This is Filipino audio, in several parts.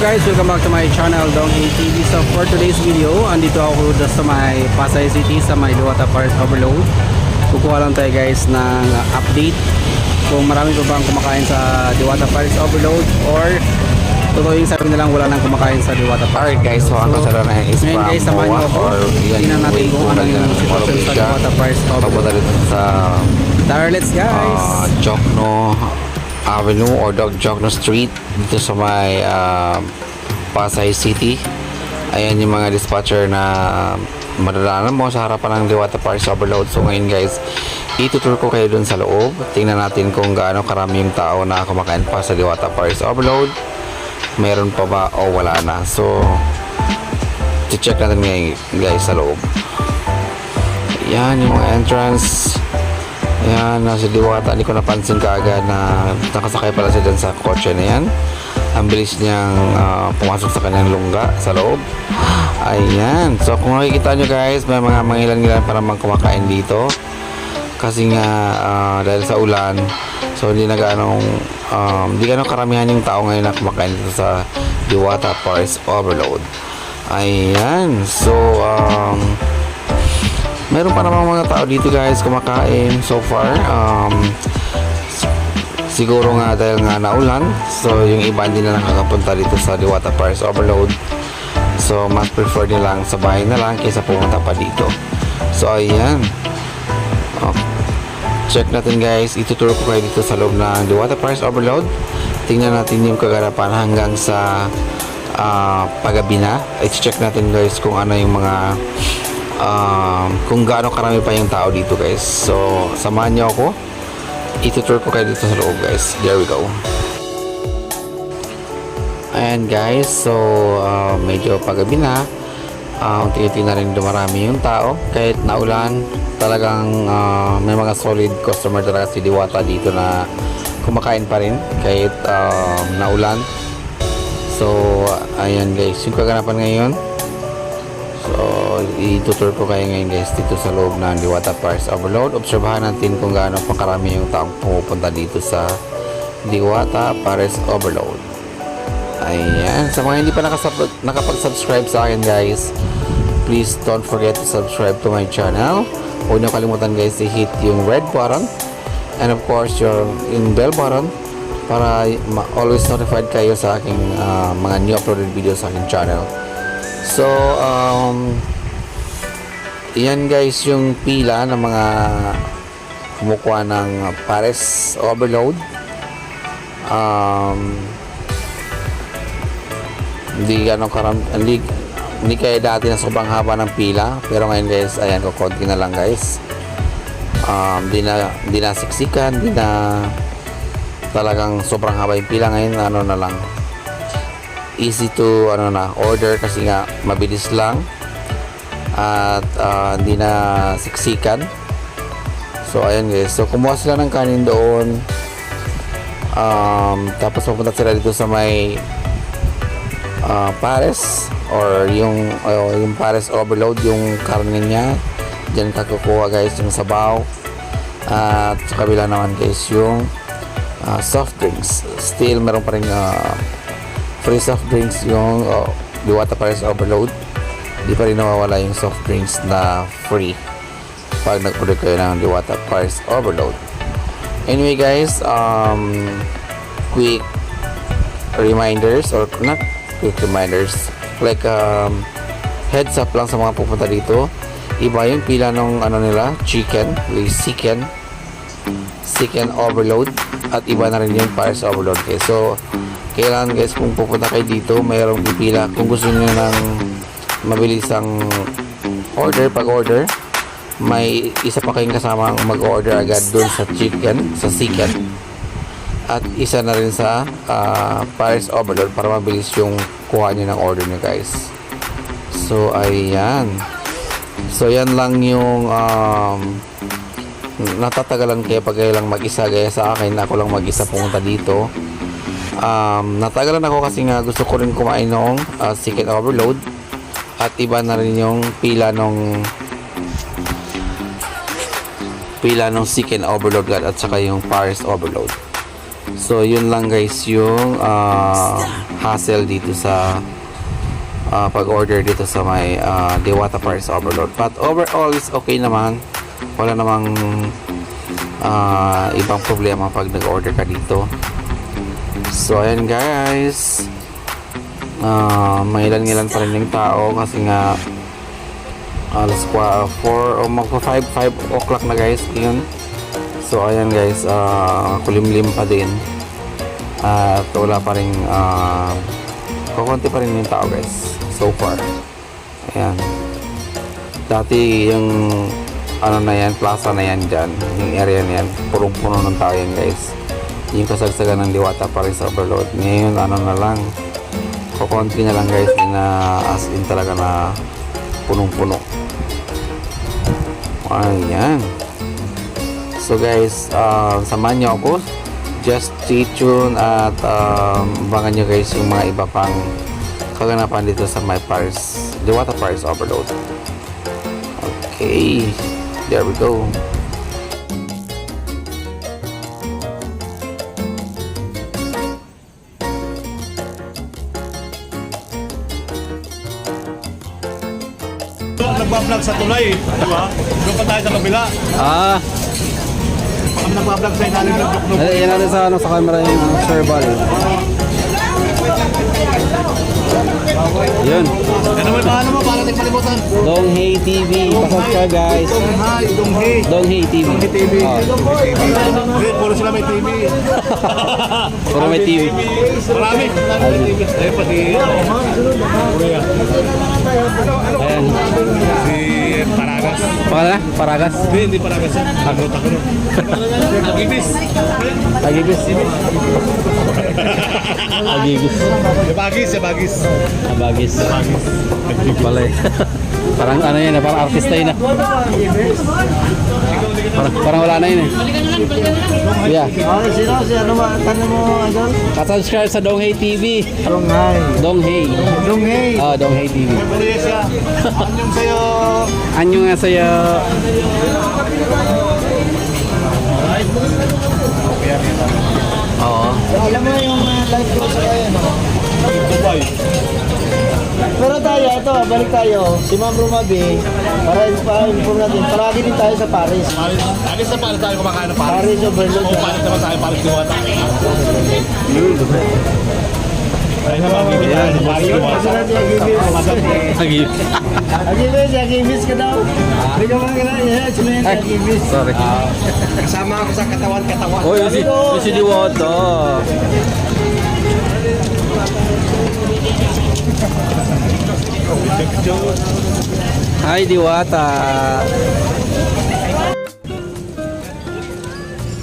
guys, welcome back to my channel Dong ATV. So for today's video, andito ako sa may Pasay City sa may Luwata Park Overload. Kukuha lang tayo guys ng update kung marami pa bang kumakain sa Diwata Paris Overload or yung sabi nilang wala nang kumakain sa Diwata Park. Alright guys, so ang kasala na is Ngayon guys, samahan niyo ako. Tingnan natin kung ano yung sitwasyon sa Diwata Paris Overload. Papunta dito sa Tara, let's guys! uh, Jokno Avenue or Dog Jokno Street dito sa may uh, Pasay City. Ayan yung mga dispatcher na madalanan mo sa harapan ng Diwata Paris Overload. So ngayon guys, itutur ko kayo dun sa loob. Tingnan natin kung gaano karami yung tao na kumakain pa sa Diwata Paris Overload. Meron pa ba o wala na. So, check natin ngayon guys sa loob. Yan yung entrance. Yan, nasa Diwata. Hindi ko napansin kaagad na nakasakay pala siya dyan sa kotse na yan. Ang bilis niyang ah, pumasok sa kanyang lungga sa loob. Ayan. So, kung nakikita nyo guys, may mga mangilan-ngilan para mang kumakain dito. Kasi nga, ah, dahil sa ulan, so hindi na ganong, um, hindi ganong karamihan yung tao ngayon na kumakain dito sa Diwata Paris Overload. Ayan. So, um, meron pa namang mga tao dito guys kumakain so far. Um, siguro nga dahil nga naulan so yung iba hindi na nakakapunta dito sa Diwata Paris Overload. So mas prefer nilang sa bahay na lang kaysa pumunta pa dito. So ayan. Oh. check natin guys. Ituturo ko kayo dito sa loob ng Diwata Paris Overload. Tingnan natin yung kaganapan hanggang sa ah, paggabi na. I-check natin guys kung ano yung mga um, kung gaano karami pa yung tao dito guys. So samahan niyo ako. Itutur ko kayo dito sa loob guys. There we go. Ayan guys. So uh, medyo paggabi na. Uh, unti-unti na rin dumarami yung tao. Kahit naulan talagang uh, may mga solid customer talaga si Diwata dito na kumakain pa rin kahit uh, naulan. So ayan guys. Yung kaganapan ngayon So, itutur ko kayo ngayon guys dito sa loob ng Diwata Paris Overload. Obserbahan natin kung gaano pa karami yung taong pumupunta dito sa Diwata Paris Overload. Ayan. Sa mga hindi pa nakapag-subscribe sa akin guys, please don't forget to subscribe to my channel. Huwag niyo kalimutan guys i-hit yung red button and of course your yung bell button para always notified kayo sa aking ah, mga new uploaded videos sa aking channel. So, um, yan guys yung pila ng mga kumukuha ng Pares Overload. Um, hindi ganong karam, hindi, hindi kaya dati na sobrang haba ng pila. Pero ngayon guys, ayan ko, konti na lang guys. Um, di na, di na siksikan, di na talagang sobrang haba yung pila ngayon, ano na lang, easy to ano na order kasi nga mabilis lang at ah, hindi na siksikan. So ayan guys. So kumuha sila ng kanin doon. Um, tapos pupunta sila dito sa may ah, pares or yung uh, yung pares overload yung karne niya. Dyan kakukuha guys yung sabaw. At sa kabila naman guys yung ah, soft drinks. Still meron pa rin ah, free soft drinks yung oh, Diwata Paris Overload di pa rin nawawala yung soft drinks na free pag nag-order kayo ng Diwata Paris Overload. Anyway guys um, quick reminders or not quick reminders like um, heads up lang sa mga pupunta dito. Iba yung pila ng ano nila chicken with chicken chicken overload at iba na rin yung Paris Overload. Guys so kailangan guys kung pupunta kayo dito mayroong pipila. Kung gusto niyo ng mabilisang order pag order may isa pa kayong kasama mag order agad dun sa chicken sa chicken at isa na rin sa ah, Paris Overload para mabilis yung kuha niyo ng order niyo guys. So ayan. So yan lang yung um, natatagalan kaya pag kayo lang mag-isa. Gaya sa akin ako lang mag-isa pumunta dito. Um, natagalan ako kasi nga gusto ko rin kumain ng uh, chicken overload at iba na rin yung pila nung pila ng chicken overload guys, at saka yung Paris overload So yun lang guys yung ah, hassle dito sa ah, pag-order dito sa may ah, Dewata Paris Overload. But overall is okay naman. Wala namang ah, ibang problema pag nag-order ka dito. So ayan guys. Ah, may ilan-ilan pa rin yung tao kasi nga alas 4 o magpa 5 5 o'clock na guys yun. So ayan guys ah kulimlim pa din. At wala pa rin uh, kukunti pa rin yung tao guys so far. Ayan. Dati yung ano na yan plaza na yan dyan yung area na yan purong puno ng tao yan guys. Yung kasagsagan ng diwata pa rin sa overload. Ngayon ano na lang kukunti na lang guys na as in talaga na punong-puno Ayan. So guys, uh, samahan nyo ako. Just stay tuned at um, abangan nyo guys yung mga iba pang kaganapan dito sa my Paris, Diwata Paris Overload. Okay, there we go. Nagbablog sa tulay, di ba? Doon pa tayo sa kabila. Ah, Pag nagbablog sa ilalim ng duknog. yan natin sa, ano, sa camera yung uh, Yun. Ano mo paano mo para di kalimutan? Dong Hey TV. Pasok ka guys. Hi, Donghe. Dong Hey TV. Donghe TV. Oh, Wait, puro sila may TV. puro may TV. Marami. Marami may TV. Ayun pati. Ayan. Si Paragas. Pangalan na? Paragas. Hindi, hindi Paragas yan. Takro, takro. Agibis. Agibis. Agibis. Si Bagis, si Bagis. Abagis. Bagis. Pala eh. parang ano eh, parang artista yun. ah. Parang, parang wala na yun eh. Yeah. Okay, sino? Si ano ba? Tanong mo, Idol? Kasubscribe sa Dong Hey TV. Donghay. Dong Hey. Donghay. Oh, Dong Hey TV. Anyong sa'yo. Anyo nga sa'yo. Oo. Alam mo yung uh, live ko sa no? Dubai. Pero tayo, ito, balik tayo. Si Ma'am Rumabi, para pa-inform natin, palagi din tayo sa Paris. Paris. Lagi sa Paris tayo kumakain ng Paris. Paris overload. Oo, Paris naman tayo. Paris Diwata. Tayo naman bibili tayo sa Paris Diwata. Agibis. Agibis. Agibis, Agibis ka daw. Hindi ka mga sino yan, si Agibis? Sorry. Kasama ako sa katawan-katawan. Oh, yung si, yung si Diwata. Hi, Diwata.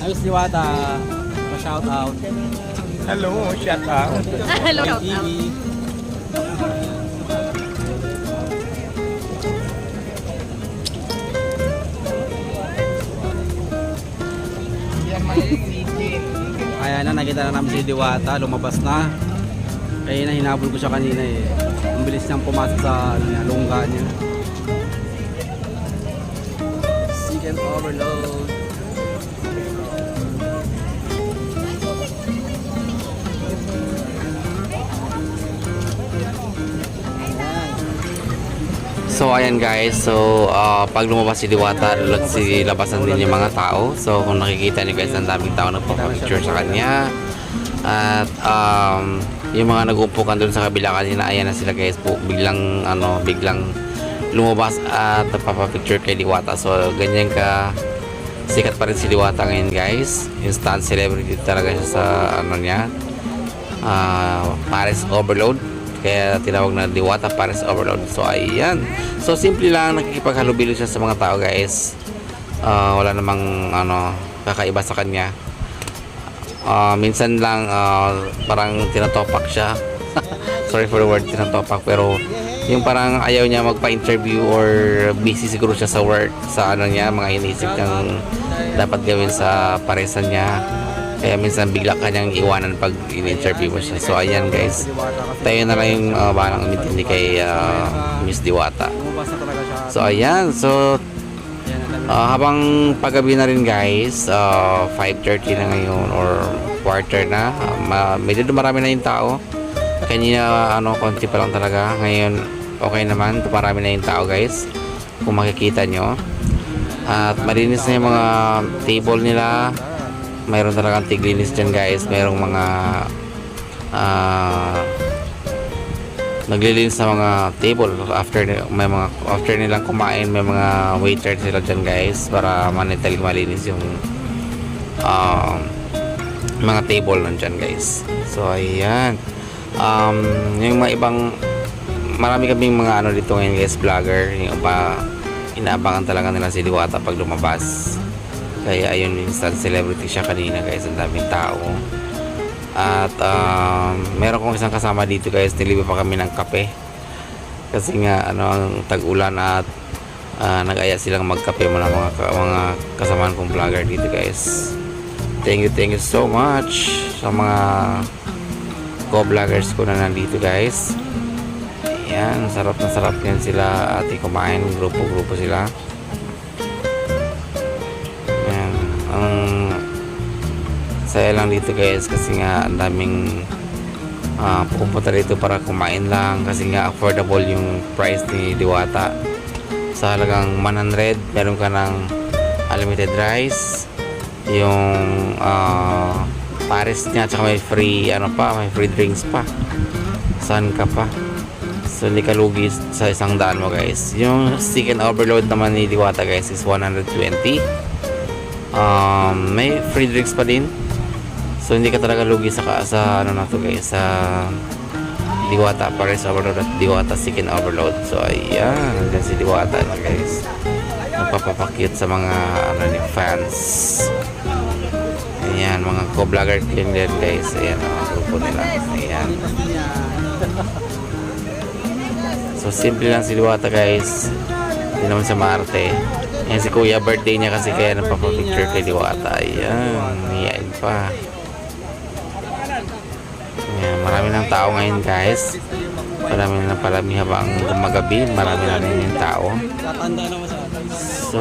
Ayos, Diwata. Pa-shout out. Hello, shout out. Hello. TV. Ayan na, nakita na namin si Diwata, lumabas na. Kaya na, hinabol ko siya kanina eh. Ang bilis niyang pumasok sa ano lungga niya. Second overload. So ayan guys, so ah, pag lumabas si Diwata, lulot si labasan din yung mga tao. So kung nakikita niyo guys, ang daming tao nagpapapicture sa kanya. At um, yung mga nag-uumpukan doon sa kabila kanina, ayan na sila guys po, biglang ano, biglang lumabas at nagpapapicture kay Diwata. So ganyan ka sikat pa rin si Diwata ngayon guys. Instant celebrity talaga siya sa ano niya. Ah, Paris Overload kaya tinawag na Diwata Paris Overload so ayan so simple lang nakikipaghalubilo siya sa mga tao guys Ah, wala namang ano kakaiba sa kanya Ah, minsan lang ah, parang tinatopak siya sorry for the word tinatopak pero yung parang ayaw niya magpa-interview or busy siguro siya sa work sa ano niya mga iniisip niyang dapat gawin sa paresan niya kaya minsan bigla kanyang iwanan pag in-interview mo siya so ayan guys tayo na lang yung uh, balang umintindi kay ah, Miss Diwata so ayan so ah, habang paggabi na rin guys ah, 5.30 na ngayon or quarter na. Ma- medyo dumarami na yung tao. Kanina ano, konti pa lang talaga. Ngayon, okay naman. Dumarami na yung tao guys. Kung makikita nyo. At malinis na yung mga table nila. Mayroon talagang tiglinis dyan guys. Mayroong mga ah naglilinis sa mga table after may mga after nilang kumain may mga waiter sila dyan guys para manital malinis yung um, mga table nandyan guys so ayan um, yung mga ibang marami kaming mga ano dito ngayon guys vlogger yung iba inaabangan talaga nila si Diwata pag lumabas kaya ayun instant celebrity siya kanina guys ang daming tao at um, meron kong isang kasama dito guys, nilibre pa kami ng kape. Kasi nga ano ang tag-ulan at ah, nag-aya silang magkape mga mga mga kasamahan kong vlogger dito guys. Thank you, thank you so much sa mga co-vloggers ko na nandito guys. Ayan, sarap na sarap yan sila at kumain, grupo-grupo sila. Ayan, ang saya lang dito guys kasi nga ang daming ah, pupunta dito para kumain lang kasi nga affordable yung price ni Diwata sa halagang 100 meron ka ng unlimited rice yung ah, pares niya tsaka may free ano pa may free drinks pa saan ka pa so hindi ka lugi sa isang daan mo guys yung chicken overload naman ni Diwata guys is 120 um, may free drinks pa din So hindi ka talaga lugi sa sa ano na to guys sa Diwata Paris Overload at Diwata Chicken Overload. So ayan, nandiyan si Diwata na guys. Nagpapapakute sa mga ano ni fans. Ayan, mga co-vlogger din din guys. Ayan, ang grupo nila. Ayan. So simple lang si Diwata guys. Hindi naman sa Marte. Ayan si Kuya birthday niya kasi kaya nagpapapicture kay Diwata. Ayan, niyain pa. Ayan, marami ng tao ngayon guys. Marami na palami habang gumagabi. Marami na rin yung tao. So,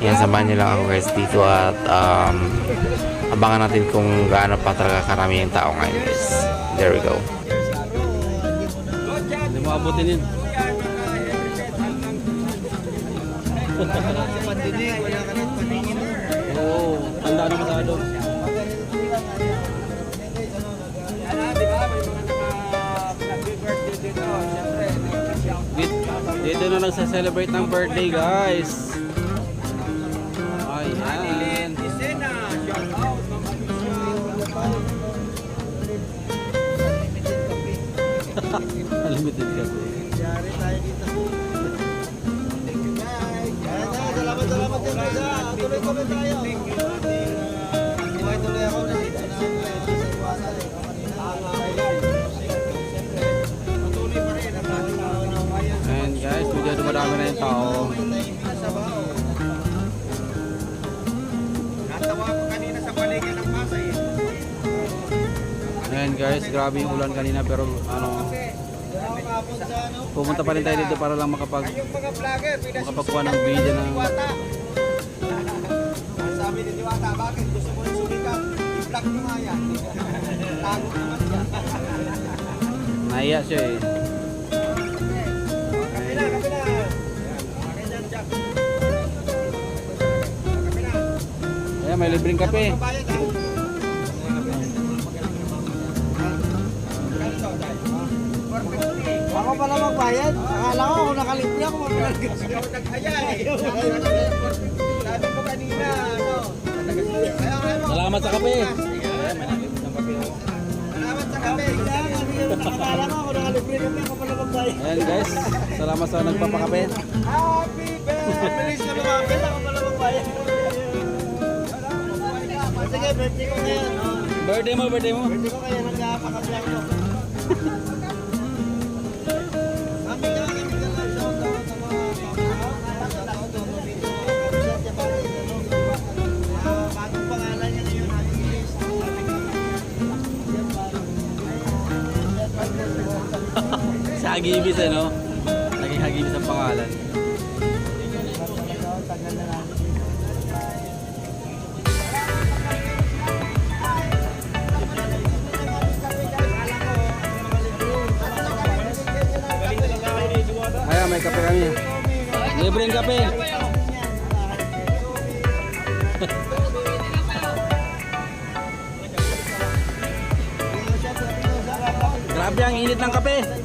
yan, samahan niyo lang ako guys dito at um, abangan natin kung gaano pa talaga karami yung tao ngayon guys. There we go. Hindi mo abutin yun. Oo, tanda na masyado. Dito, na nagsa-celebrate ng birthday guys. Unlimited kasi. Yari tayo dito. Salamat, salamat din ha. Tuloy-tuloy tayo. Tuloy-tuloy ako na dito na sa iwasan eh. Ayan guys, medyo dumadami na yung tao. Sa. Ayan guys, grabe yung ulan kanina pero ano, pumunta pa rin tayo dito para lang makapag makapagkuha ng video ng sabi ni Diwata, bakit gusto mo rin sumikat? I-vlog mo nga yan. Tago naman yan. nahiya siya eh. Kapila, kapila. Akin yan, Jack. Kapila. Ayan, may libreng kape. Babayad Ako pala magbayad. Akala ko ako nakalibre ako magbayad. Ikaw nag-aya eh. Sabi mo kanina, ano? Kaya kaya. Salamat sa kape. Salamat sa kape. Akala ko ako nakalibre kami. Ako pala magbayad. Ayan guys, salamat sa nagpapakape. Happy birthday. Bilis ko lumapit. Ako pala magbayad. Sige, birthday ko ngayon. Birthday mo, birthday mo. Birthday ko ngayon. Nagkapakasya ako. Hagibis eh, no? Naging Hagibis ang pangalan. Tagal na namin. Ayan, may kape kami. Libre ang kape. Grabe ang init ng kape.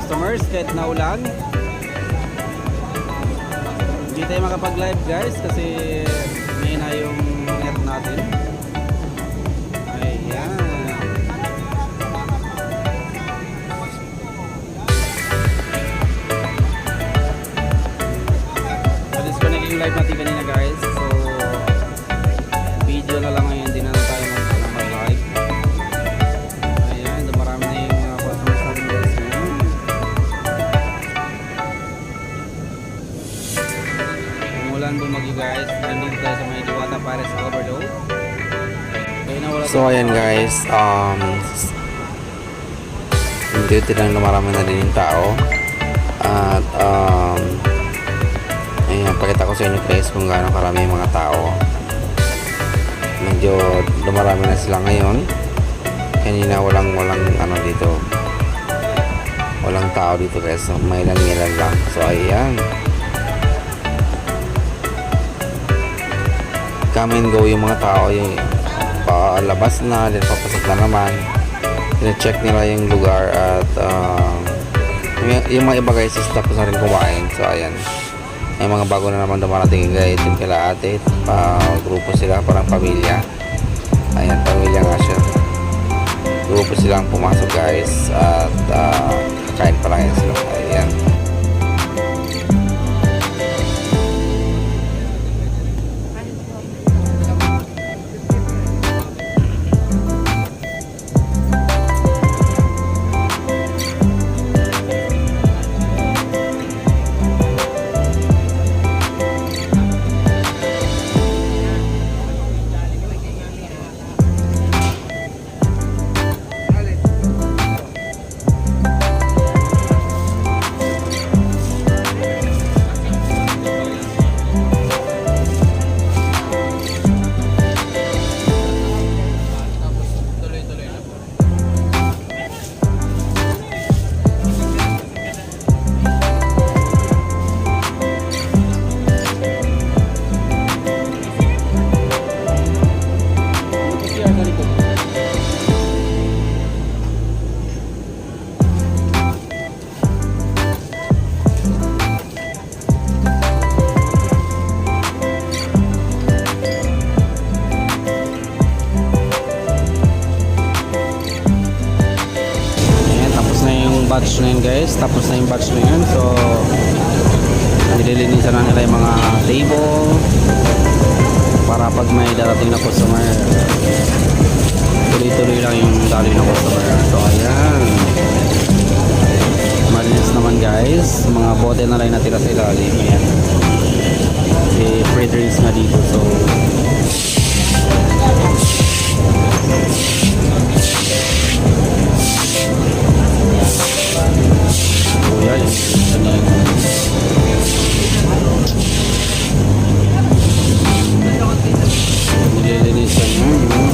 Customers kahit naulan. Hindi tayo makapag-live guys kasi may na yung net natin. Ayan. So disconnect yung live natin kanina guys. Paris Overload. So ayan guys, um dito lang marami na din yung tao. At um ayun, pakita ko sa inyo guys kung gaano karami yung mga tao. Medyo dumarami na sila ngayon. Kanina walang walang ano dito. Walang tao dito guys. May ilan lang. So ayan. Come and go yung mga tao yung palabas na, then papasok na naman. Sine-check nila yung lugar at uh, yung, yung mga iba guys tapos na rin kumain. So ayan. May mga bago na naman dumarating guys yung kila ate. Pa, grupo sila, parang pamilya. Ayan, pamilya nga siya. Grupo silang pumasok guys at uh, guys. Mga bote na lang natira sa ilalim. Ayan. Kasi free drinks na dito. So. Nililinisan yun.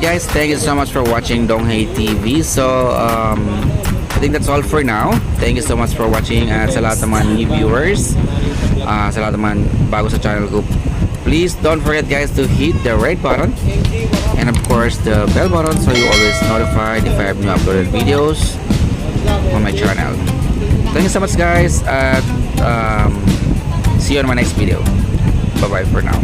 Guys, thank you so much for watching Donghei TV. So, um, I think that's all for now. Thank you so much for watching at sa lahat mga new viewers, uh, sa lahat mga bago sa channel ko. Please don't forget guys to hit the red button and of course the bell button so you always notified if I have new uploaded videos on my channel. Thank you so much guys um, see you on my next video. Bye bye for now.